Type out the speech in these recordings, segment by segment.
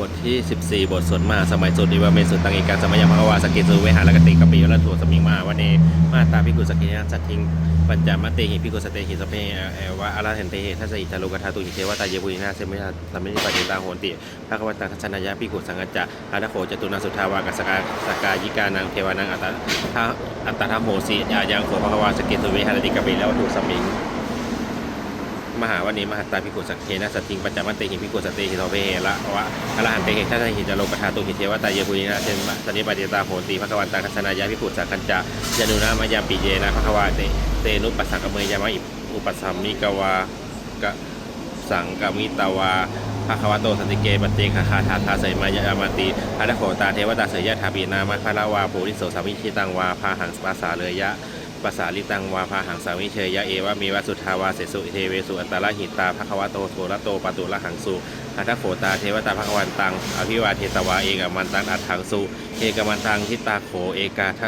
บทที่ 14 บทสวดมาสมัยสุดนิวเมสุตังเอการสมัยยมภาวาสกิสุเวหารกติกปิยละตัวสมิงมาวันเนมาตาพิกุสกิยาสัตทิงปัญจมะเตหิพิกุสเตหิสเพเอวะอาราเห็นเตหิทัสอิทาโลกธาตุหิเทวตาเยบุญนาเสมิยาสัมมิปฏิตาโหติภะควตาทัศนายะพิกุสังกัจจะอาทโขจตุนาสุทาวากัสกาสกายิกานังเทวานังอัตตะอัตตะโหสียายังโขภะคะวาสกิสุเวหารติกปิยละตัวสมิง มหาวันนี้มหาตาพิกุสักเทนะสัตติงปัจจมันเตหิพิกุสตเตหิโทเวเหระวะอรหันเตหิทัตหิจโลกธาตุหิเทวตาเยบุญินะเชนสันนิปฏิตาโหติภคววันตาคัสนายาพิกุสักขันจะยานุนามายาปิเยนะภควาเตเตนุปัสสังกเมยามะอิอุปสัมมิกวากะสังกมิตาวาภควาโตสติเกปเจคาคาทาทาใสมายามาติพัทโขตาเทวตาเสยยะทาปีนามะพระวาปุริโสสามิชิตังวาพาหังสปาสาเลยยะ ภาษาลิตังวาพาหังสาวิเชยยะเอวะมีวะสุทาวาเสสุเทเวสุอัตตาลหิตาภควโตโทระโตปตุละหังสุอัตถโขตาเทวตาภควันตัง อภิวาเทตวาเอกมันตังอัตถังสุเอกมันตังทิตาโขเอกาท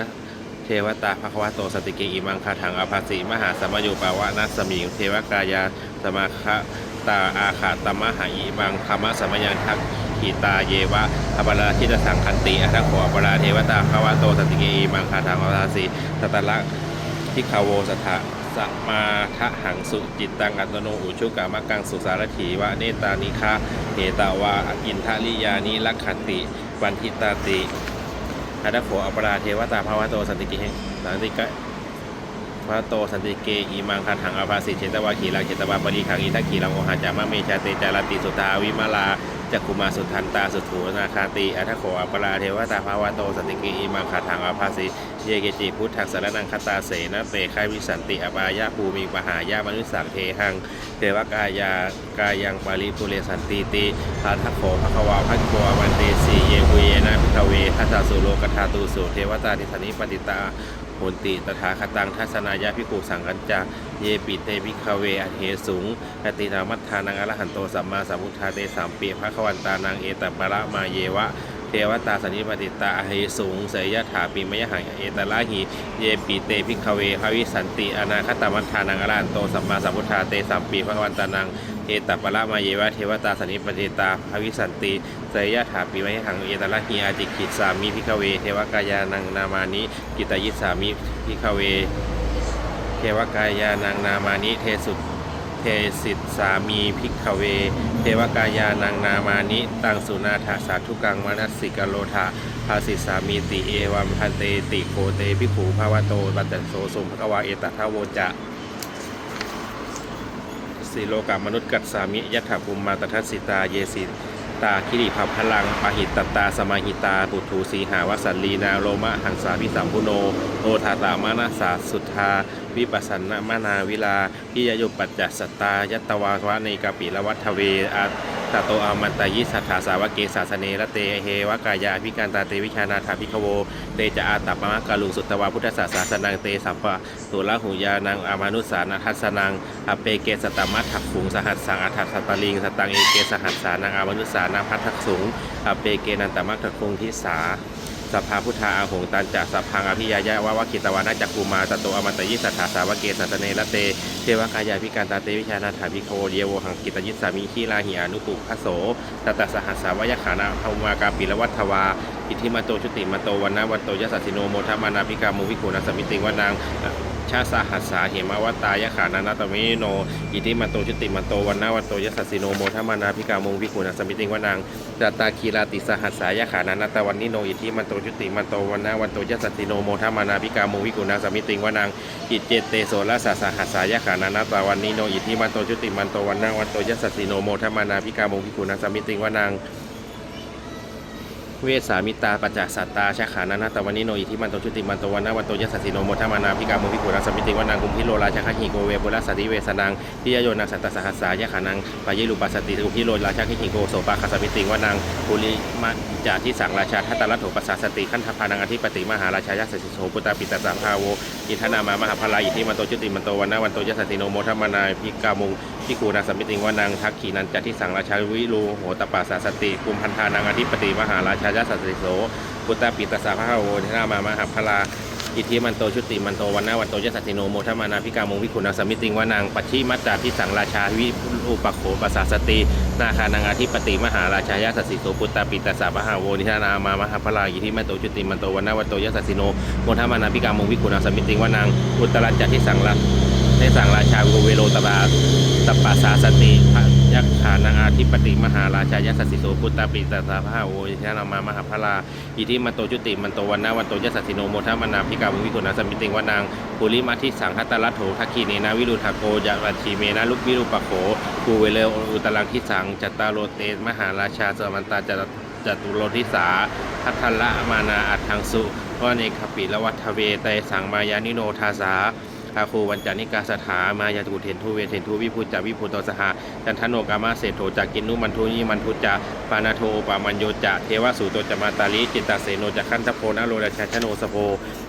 เทวตาภควโตสติเกอิมังคาถังอภาสิมหาสมยุปาวะนัสสมิงเทวกายาสมาคะตาอาขาตมหาอิมังธรรมสมยังทักขีตาเยวะอปราชิตสังคันติอัตถโขอปราเทวตาภควโตสติเกอิมังคาถังอภาสิตตะละ ทิคาโวสถะสมมาทะหังสุจิตตังอัตโนอุชุกามะกังสุสารถีวะเนตานิคะเหตาวาอินทะลิยานิลักขติวันทิตาติอัตโขอปราเทวตาภาวะโตสันติกิเหสันติกะพระโตสันติเกอีมังคันหังอภาสิเชตวาขีลังเชตวาปริขังอิทักขีลังโอหาจามะเมชาเตจารติสุทาวิมาลาจักคุมาสุทันตาสุถูนาคาติอัตโขอปราเทวตาภาวะโตสันติเกอีมังคันหังอาภาสิเยเกจิพุทธังสารนังคตาเสนะเตไควิสันติอปายาภูมิปหายามนุสสังเทหังเทวกายากายังปาริปุเรสันติติพัทโขภควาพัทโกวันเตสีเยวุเยนะพิทเวทัสสะสุโลกธาตุสุเทวตาทิสนิปติตา นติตถาคตังทัศนายาพิกุสังกัญจาเยปิเตพิคเวอเหสุงอตินามัฏฐานังอรหันโตสัมมาสัมพุทธาเตสามปีพระควันตานังเอตปะระมาเยวะ วตาสันนิปติตาอเหสูงเสยยะถาปิมยหังเอตละหิเยปีเตพิกเวภวิสันติอนาคตมัฏฐานังอรันโตสัมมาสัมพุทธาเตสัมปีพระวันตานังเอตปะละมาเยวะเทวตาสันนิปติตาภวิสันติเสยยะถาปิมยหังเอตละหิอาจิกิจสามิพิกเวเทวกายานังนามานิกิตยิสามิพิกเวเทวกายานังนามานิเทสุเทสิตสามีพิกเว เทวกายานังนามานิตังสุนาถาสาธุกังมนัสสิกโลธาภาสิสามีติเอวัมพันเตติโกเตพิขูภาวโตบัตตโสสมภควาเอตทาโวจะสีโลกามนุษย์กัตสามิยัตถภูมิมาตทัสสิตาเยสิ ตาคิริภาพลังปหิตตตา สมาหิตา ปุถุสีหาวสันลีนาโลมะหังสาพิสัมพุโนโอทาตามานาสาสุทธา วิปัสสนามานาวิลาพิยยุปัจจัสตายัตวาวะในกปิละวัฏเวอา ตโตอามันตยิสัทธาสาวกเกสาสเนระเตเฮวกายาพิการตาเตวิชานาถาพิคโว เตจะอาตัปมะกาลุงสุตตวาพุทธศาสาสนังเตสัมปะตุละหุยานังอามานุสานาทัสนังอเปเกสตมัตถักขุงสหัสสังอัฏฐสัตตลิงสตังเอเกสหัสสานังอามานุสานาพัทถักสุงอเปเกนันตมัตถักขุงทิสา สภาพุทธาอาหงตันจะสัพพังอภิยายะวะวะคิตวานาจักภูมาตโตอมันตยิสัทธาสาวเกสัตเนละเตเทวกายาพิการตาเตวิชานาถาพิโคเยโวหังกิตยิสามิขีลาหิอานุปุพะโสตตสหัสสาวยขานาภาวากาปิละวัฏวาอิทธิมาโตชุติมาโตวันนาวันโตยสสสิโนโมทมานาพิกามุวิโกนาสมิติงวานาง ชาสาหัสสาเหมาวตายะขานานาตเมโน อิทิมันโตชุติมันโตวันนาวันโตยสสสิโนโมทมานาพิกามงวิกุณสมิติงวนางจัตตาคีราติสหัสสายะขานานาตวันนิโน อิทิมันโตชุติมันโตวันนาวันโตยสสสิโนโมทมานาพิกามงวิกุณสมิติงวนางอิเจเตโสละสาสหัสสายะขานานาตวันนิโน อิทิมันโตชุติมันโตวันนาวันโตยสสสิโนโมทมานาพิกามงวิกุณสมิติงวนาง เวสามิตาปัจจสัตตาชาขานานาตวันนิโนอิทิมันโตชุติมันโตวันนาวันโตยัสสิโนโมทมานาพิกาโมพิกุรัสมิติวันังกุมพิโลราชาหิโกเวบุรัสติเวสนังพิยโยนังสัตตสหัสสายะขานังปายลุปัสสติกุมพิโลราชาหิโกโสปาคสมิติวันังปุริมาจาทิสังราชาทัตตรัตโถปัสสสติขันธพานังอธิปติมหาราชายัสสสิโสปุตตาปิตาสังภาโวอินทนามามหาพลาอิทิมันโตชุติมันโตวันนาวันโตยัสสิโนโมทมานาพิกามุ งพิกูนาสมิติงวันังทักขีนันจาทิสังราชาวิรูโหตปัสสสติกุมพันธานังอธิปติมหาราชายัสสสิโสพุทธปิตสาภาโวทนามามหาพลาอิทธิมันโตชุติมันโตวันนาวันโตยสัตติโนโมทมานาพิกามงวิคุณาสมิติงวานางปัจฉิมัจจาทิสังราชาวิอุปโขปัสสาสตินาคานังอาธิปติมหาราชายาสัสิโสปุตตาปิตาสามหาโวนิธานามามหาพลาอิทธิมันโตชุติมันโตวันนาวันโตยสัตติโนโมทมานาพิกามงวิคุณาสมิติงวานางอุตรัญจทิสังรา ในสั่งราชาวิเวโรตบาตปาสาสติพระยักขานังอาธิปติมหาราชายาสัสสิโสปุตตาปิตาสามหาโวนิธานามามหาพลาอิทิมันโตจุติมันโตวันนาวันโตยสัสสิโนโมทามนาพิกามุวิกุณาสมิติงวานางปุริมาทิสังคัตตลัทโถทักขีเนนาวิรุธาโกยะรัชีเมนะลุกวิรุปโขกูเวเลอุตลังทิสังจัตตาโรเตมหาราชาสมันตาจัตจตุโรทิสาพัทละมานาอัตถังสุวเนคปิละวัฏเวเตสังมายานิโนทาสา อาคูวันจานิกาสถามายาตุเทนทุเวเทนทุวิพุจาวิพุตตสหาจันทโนกามาเศรษโถจากกินนุมันทุนิมันทุจาปานาโทปามันโยจะเทวสุโตจมาตาลิจิตตาเสโนจะขันทโพนโรราชาชโนสโพ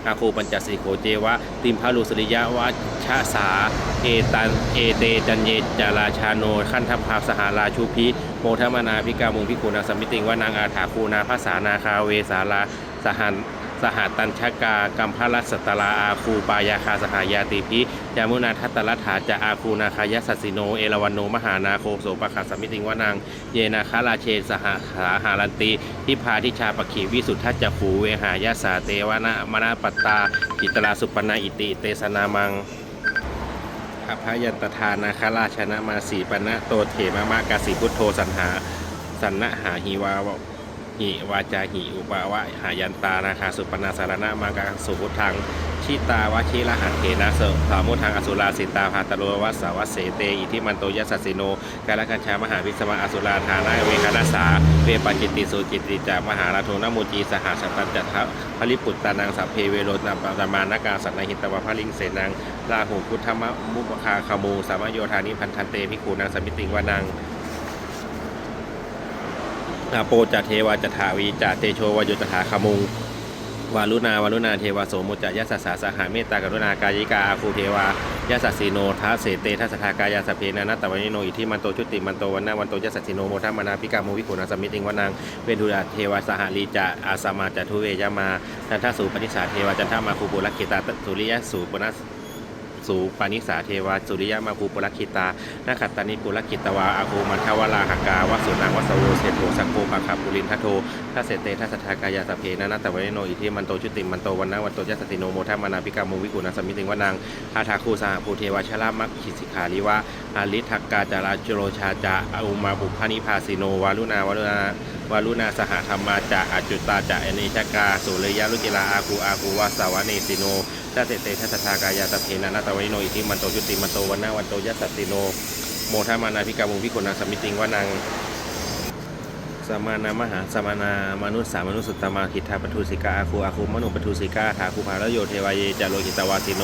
อาคูปัญจสีโขเจวะติมพาลุสริยะวะชาสาเอตันเอเตจันเยจาราชาโนขันทภาสหาราชูพิโมทมนาพิกามุงพิกุณาสมิติงวานางอาถาคูนาภาษานาคาเวสาลาสหัน สหตัญชกา กัมพลัสตลาอาคูปายาคาสหายาติพิจามุนาทัตตลัฐาจะอาคูนาคายสัสสิโน เอราวันโนมหานาโคโสปะคาสมิติงวานางเยนาคาราเชสหาหารันติทิพาทิชาปขีวิสุทธัจขูเวหายาสาเตวนะมนาปตาจิตราสุปนาอิติเตสนามังอภยันตทานาคาราชนะมาสีปณะโตเถมะมะกาสีพุทโธสันหาสันนะหาหิวาว หิวาจาหิอุปาวะหายันตานาคาสุปนาสารณะมากาสุพุทังชิตาวชิละหังเถนะเสสามุทังอสุราสิตาภาตโรวัสสาวเสเตอิทิมันโตยัสสสิโนกาลกัญชามหาวิสมาอสุราธานาเวคณาสาเวปจิตติสุจิตติจามหาลาโทนมุจีสหสตันจัตถะพลิปุตตานังสัพเพเวโรนาปตมานากาสันนหิตวะพลิงเสนังลาหูพุทธมะมุปคาคามูสามโยธานิพันธันเตพิคูนางสมิติงวานัง อาโปจะเทวาจะถาวีจะเตโชวายุจะถาคามุงวารุณาวารุณาเทวาโสมุจจะยสสสาสหาเมตตากรุณากายิกาอาคูเทวายสสสีโนทัสเสเตทัสทากายาสเพนานัตตวันิโนอิทิมันโตชุติมันโตวันนาวันโตยสสสีโนโมทัมนาพิกามุวิกุณาสมิติงวานังเวทุราเทวาสหลีจะอาสามาจะทุเวยามาจันทสูปนิสาเทวาจันทมาคูปุรคิตาสุริยสูปนัส สูปานิสาเทวาสุริยมาภูปุรคิตานาคัตตานิปุรคิตวาอาภูมันทวราหกาวสุนังวัสโวเศโธสังโฆภาคาปุรินทโททัสเสเตทัสทากายาสเพนะนัตตวะโนอิทิมันโตชุติมันโตวันนาวันโตยัสติโนโมทัมมานาพิกามุวิกุณาสมิติงวนังอาทาคูสหภูเทวาชรามัคคิสิขาลิวะอาลิทักกาจาราจโรชาจาอุมาบุพานิพาสิโนวารุณาวารุณา วารุณาสหธรรมาจะอจุตาจะอเนชกาสุริยาลุกิลาอาคูอาคูวาสาวะเนสิโนทัสเสเตทัสทากายาสพเพนะนัตวะโนอิทิมันโตชุติมันโตวันนาวันโตยัสติโน โมทามานาพิกามุพิกุณาสมิติงวานังสมานามหาสมานามนุษย์สามนุษย์สุตตมาทิฏฐาปทุสิกาอาคูอาคูมนุปทุสิกาถาคูภารโยเทวายจาโลหิตวาสิโน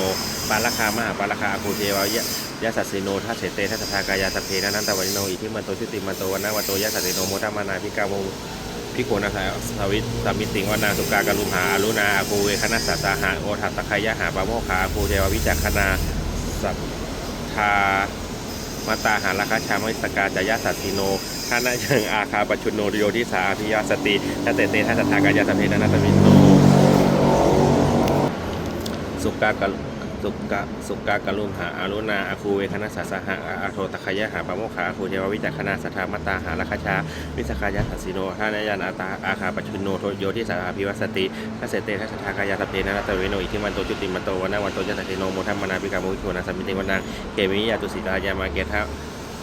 ปาลคามหาปาลคาอาคูเทวายะ ยะสัสสิโนทัสเสเตทัสทากายาสัพเพนะนันตวันโนอิทิมันโตชุติมันโตวันนาวันโตยัสสติโนโมทามานาพิกามุพิกุณาสวิตสมิติงวนาสุกากรุมหาอรุณาอาคูเวคณะสัสาหาโอทัตตะคายะหาปะโมคาอาคูเทววิจักขณาสัทธามาตาหาราคาชามิสกาจายาสัตติโนท่านาเชิงอาคาปชุนโนโยทิสาอภิยาสติทัตเตเตทัสทากายาสัพเพนะนัตมินโนสุกากะ สุกะสุกากะลุมหาอารุณาอาคูเวคณะสาสหะอาโทตะคายะหาปะโมขาอาคูเทววิจักขณาสัทธามาตาหาลคชาวิสกายะสัสสิโนท่านายานอาตาอาคาปชุนโนโทโยทิสาอภิวัสติทัศเสเตทัสทากายาสเพนะรัตเวโนอิทิมันโตจุติมันโตวันนาวันโตยัสสติโนโมทัมมนาปิกามุขิโนาสัมมิติวันังเกมิยาตุสิตายามาเกทะ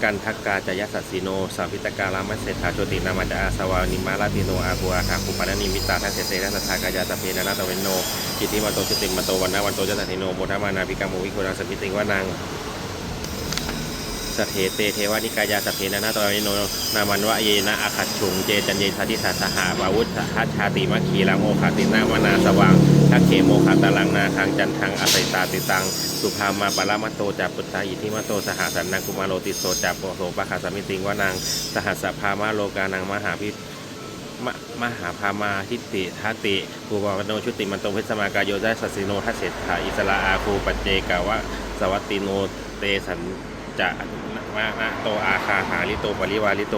กันทักกาจายสัสสีโนสาวิตการามเศรษฐาโชตินามาจาอาสวานิมาลาติโนอาคูอาคาคุปานานิมิตาทัศเสเตทัสสทากายาสพเพนนาตเวนโนกิติมาโตจุติมาโตวันนาวันโตจัตติโนโมทามานาภิกามุวิโคนังสมิติงวานัง สเถเตเทวานิกายาสพเพนะนาตเวนโนนามันวะเยนะอาคัตฉุงเจจันเยทัติสัสหาวาวุธทัชชาติมัคคีลังโอคาตินามนาสว่างทักเขโมคาตาลังนาทางจันทังอสัยตาติตัง สุภามาปรามาโตจาปุตตาอิทิมาโตสหสันนังกุมารโลติโสจาโปโสปะคาสมิติงวานังสหัสสพามาโลกานังมหาพิมมหาพามาทิติทัติภูปวโนชุติมันโตเพชรสมากายโยได้สัสสิโนทัสเศรษฐาอิสระอาคูปัจเจกาวะสวัตติโนเตสัน จะมะนะโตอาคาหาลิโตปริวาลิโต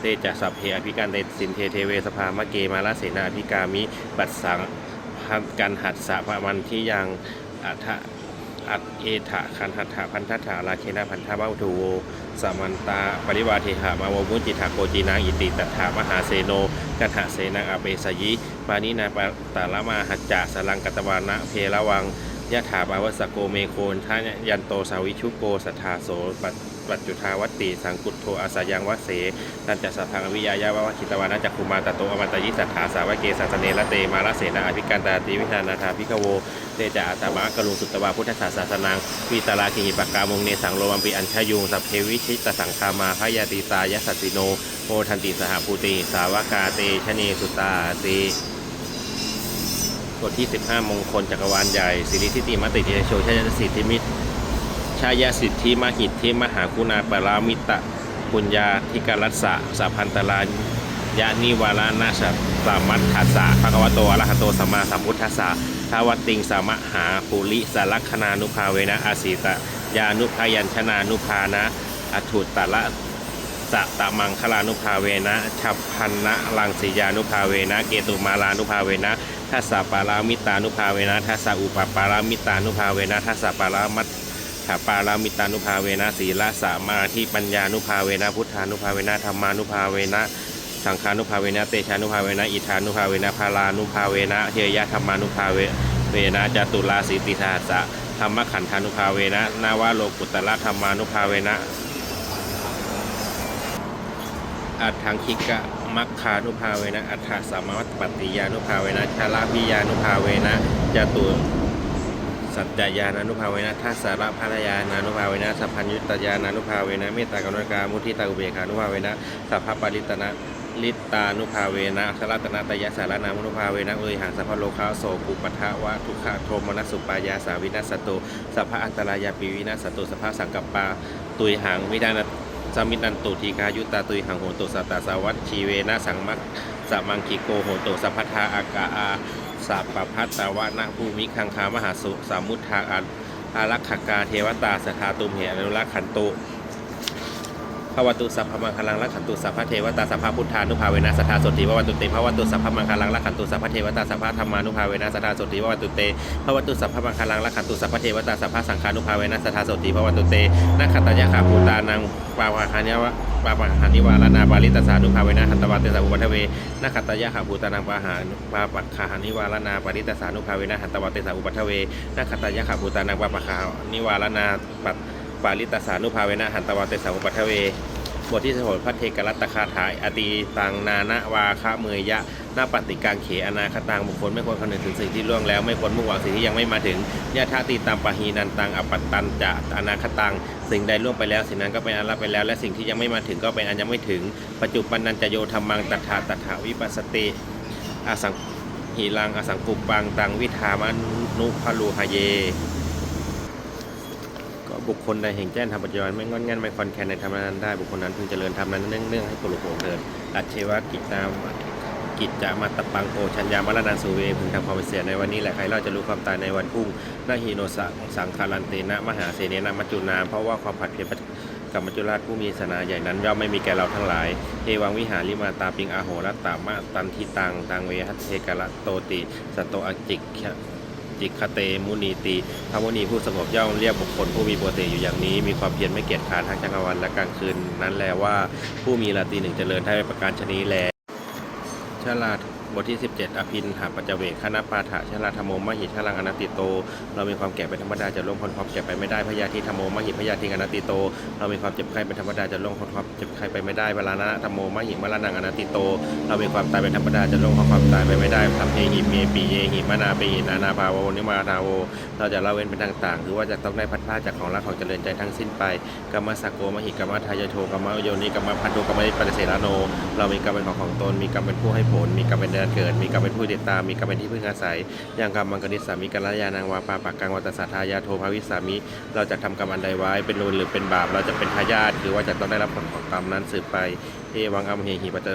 เตจะสัพเพอภิการเตสินเทเทเวสภามะเกมาลาเสนาอภิกามิปัสสังพันกันหัดสะพะมันที่ยังอัฐะอัตเอถะคันหัตถะพันทัตถาราเคนะพันธะบาวุทูโวสมันตาปริวาเทหะมาวมุจิถาโกจีนางอิติตัฏฐามหาเสโนกัถะเสนังอเปสยิปานินาปตาละมาหัจจะสลังกัตวานะเพระวัง ยะถาบาวสโกเมโคนทายันโตสาวิชุโกสัทธาโสปัจปัจจุทาวัตติสังกุตโทอาสายังวัเสตันจัสะพังวิยายาวะคิตวานะจักคุมาตโตอมันตยิสัทธาสาวะเกสัสเนละเตมาลเสนาอภิกันตาติวิธานาธาภิกโวเตจาอัตมะกรุงสุตตวาพุทธศาสสนังวิตาลาคิหิปกกามงเนสังโลวัมปีอัญชยุงสัพเพวิชิตสังคามาพยาติตายสัตติโนโมทันติสหภูติสาวกาเตชะเนสุตาเต บทที่ 15 มงคลจักรวาลใหญ่สิริทิติมติเทโชชายสิทธิมิตรชายสิทธิมหิทธิมหาคุณาปรามิตะปุญญาธิกรัสสะสัพพันตลายะนิวารานาชสามัตถัสสะภควะโตอรหะโตสัมมาสัมพุทธัสสะทาวติงสามหาปุริสาลักขณานุภาเวนะอาสีตะยานุพยัญชนานุภานะอัฏฐุตตะละสะตะมังคลานุภาเวนะฉับพันนะลังสียานุภาเวนะ เกตุมาลานุภาเวนะ ทัสสะปารามิตานุภาเวนะทัสสะอุปปารามิตานุภาเวนะทัสสะปารามัตถาปารามิตานุภาเวนะศีลสามาธิปัญญานุภาเวนะพุทธานุภาเวนะธรรมานุภาเวนะสังฆานุภาเวนะเตชานุภาเวนะอิทานุภาเวนะพาลานุภาเวนะเฮยยะธรรมานุภาเวนะจตุลาสีติทาสะธรรมขันธานุภาเวนะนาวาโลกุตตะธรรมานุภาเวนะอัฏฐังคิกะ มัคคานุภาเวนะ อัฏฐสามวัตปฏิยานุภาเวนะชาลาพิยานุภาเวนะจตุสัจจญานานุภาเวนะทัสสารพัทยานานุภาเวนะสัพพัญญุตยานานุภาเวนะเมตตากรุณากามุทิตาอุเบกขานุภาเวนะสัพพปริตนะลิตตานุภาเวนะสรัตนาตยะสารนามุนุภาเวนะอุยหังสัพพโลคาโสกุปทะวะทุกขโทมนัสสุปายาสาวินัสตุสัพพอันตรายาปิวินัสตุสัพพสังกัปปาตุยหังวิดานะ สมินันตุทีคายุตตาตุยหังโหตุสัตตาสวัตชีเวนะสังมัตสัมมังคิโกโหตุสัพพทาอากาอาสัพปพัตตวะนะภูมิคังคามหาสุสามุทธาอันอารักขกาเทวตาสทาตุมเหอนุรักขันตุ ภวตุสัพพมังคลังรักขันตุสัพพเทวตาสัพพพุทธานุภาเวนะสัทธาสติภวตุเตภวตุสัพพมังคลังรักขันตุสัพพเทวตาสัพพธรรมานุภาเวนะสัทธาสติภวตุเตภวตุสัพพมังคลังรักขันตุสัพพเทวตาสัพพสังฆานุภาเวนะสัทธาสติภวตุเตนักขัตตยะขาภูตานังปาปะหานิวะปาปะหานิวาลนาบาลิตสานุภาเวนะหัตตวาเตสาอุปัทเวนาคตยะหาภูตานังปาหาปาปะคาหานิวาลนาบาลิตสานุภาเวนะหัตตวาเตสาอุปัทเวนาคตยะหาภูตานังปาปะคานิวาลนาปัต ปาลิตสานุภาเวนะหัตตวาเตสาอุปัทเว บทที่สหพระเทกรัตคาถาอตีตังนานะวาคะเมยยะนาปฏิกังเขอนาคตังบุคคลไม่ควรคำนึงถึงสิ่งที่ล่วงแล้วไม่ควรมุ่งหวังสิ่งที่ยังไม่มาถึงยะธาติตามปะหีนันตังอปัตตันจะอนาคตัง สิ่งใดล่วงไปแล้วสิ่งนั้นก็เป็นอันละไปแล้ว และสิ่งที่ยังไม่มาถึงก็เป็นอันยังไม่ถึง ปัจจุบันนันจะโยธรรมังตถาตถาวิปัสสติอสังหีลังอสังกุปังตังวิธามานุพลูหเย บุคคลใดแห่งแจ้งธรรมปัจจุบันไม่งอนง่นไม่คอนแคนในธรรมนั้นได้บุคคลนั้นพึงเจริญธรรมนั้นเนื่องๆให้กุลโภเดินอัจเชวะกิจตามกิจจะมาตปังโอชัญญามรณาสุเวพึงทำความเสียในวันนี้แหละใครเราจะรู้ความตายในวันพรุ่งนาฮีโนสังสังคารันเตนะมหาเสเนนะมัจจุนามเพราะว่าความผัดเพียรกับมัจจุราชผู้มีศาสนาใหญ่นั้นย่อมไม่มีแก่เราทั้งหลายเทวังวิหาริมาตาปิงอาโหรัตตามะตันทิตังตังเวหัตเทกะละโตติสตโตอจิก จิกคเตมุนีตีพระมุนีผู้สงบย่อมเรียกบุคคลผู้มีปกติอยู่อย่างนี้ มีความเพียรไม่เกียจคร้านทั้งกลางวันและกลางคืน นั้นแลว่าผู้มีราตรีหนึ่งเจริญได้ประการชนีแลชลา บทที่ 17 อภินหาปัจจเวกคณะปาฐะชาลาธรรมโมมหิชลังอนัตติโต เรามีความแก่เป็นธรรมดาจะล่วงพ้นความแก่ไปไม่ได้พยาธิธรรมโมมหิพยาธิอนัตติโต เรามีความเจ็บไข้เป็นธรรมดาจะล่วงพ้นความเจ็บไข้ไปไม่ได้เวลานะธรรมโมมหิมรณังอนัตติโต เรามีความตายเป็นธรรมดาจะล่วงพ้นความตายไปไม่ได้ทำเฮหิเมปีเยหิมนาปหินานาภาวนิมานาโว เราจะละเว้นเป็นต่างๆคือว่าจะต้องได้พัดพลาจากของรักของเจริญใจทั้งสิ้นไปกรรมสักโกมหิกรรมทายโทกรรมโยนิกรรมพันธุกรรมนิปฏิเสนาโน เรามีกรรมเป็นของของตนมีกรรมเป็นผู้ให้ผลมีกรรมเป็นเอนเกิด มีกรรมเป็นผู้ติดตาม มีกรรมเป็นที่พึ่งอาศัยอย่างกรรมมังกริสามีกัลยานังวาปาปักกังวัตสัทธายาโทภาวิสามิ เราจะทำกรรมอันใดไว้ เป็นบุนหรือเป็นบาป เราจะเป็นทายาทคือว่าจะต้องได้รับผลของกรรมนั้นสืบไป เอวังอมเหหิปัจจ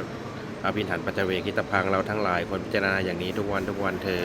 อภินหันปัจจเวกิตพังเราทั้งหลายควรพิจารณาอย่างนี้ทุกวันทุกวันเธอ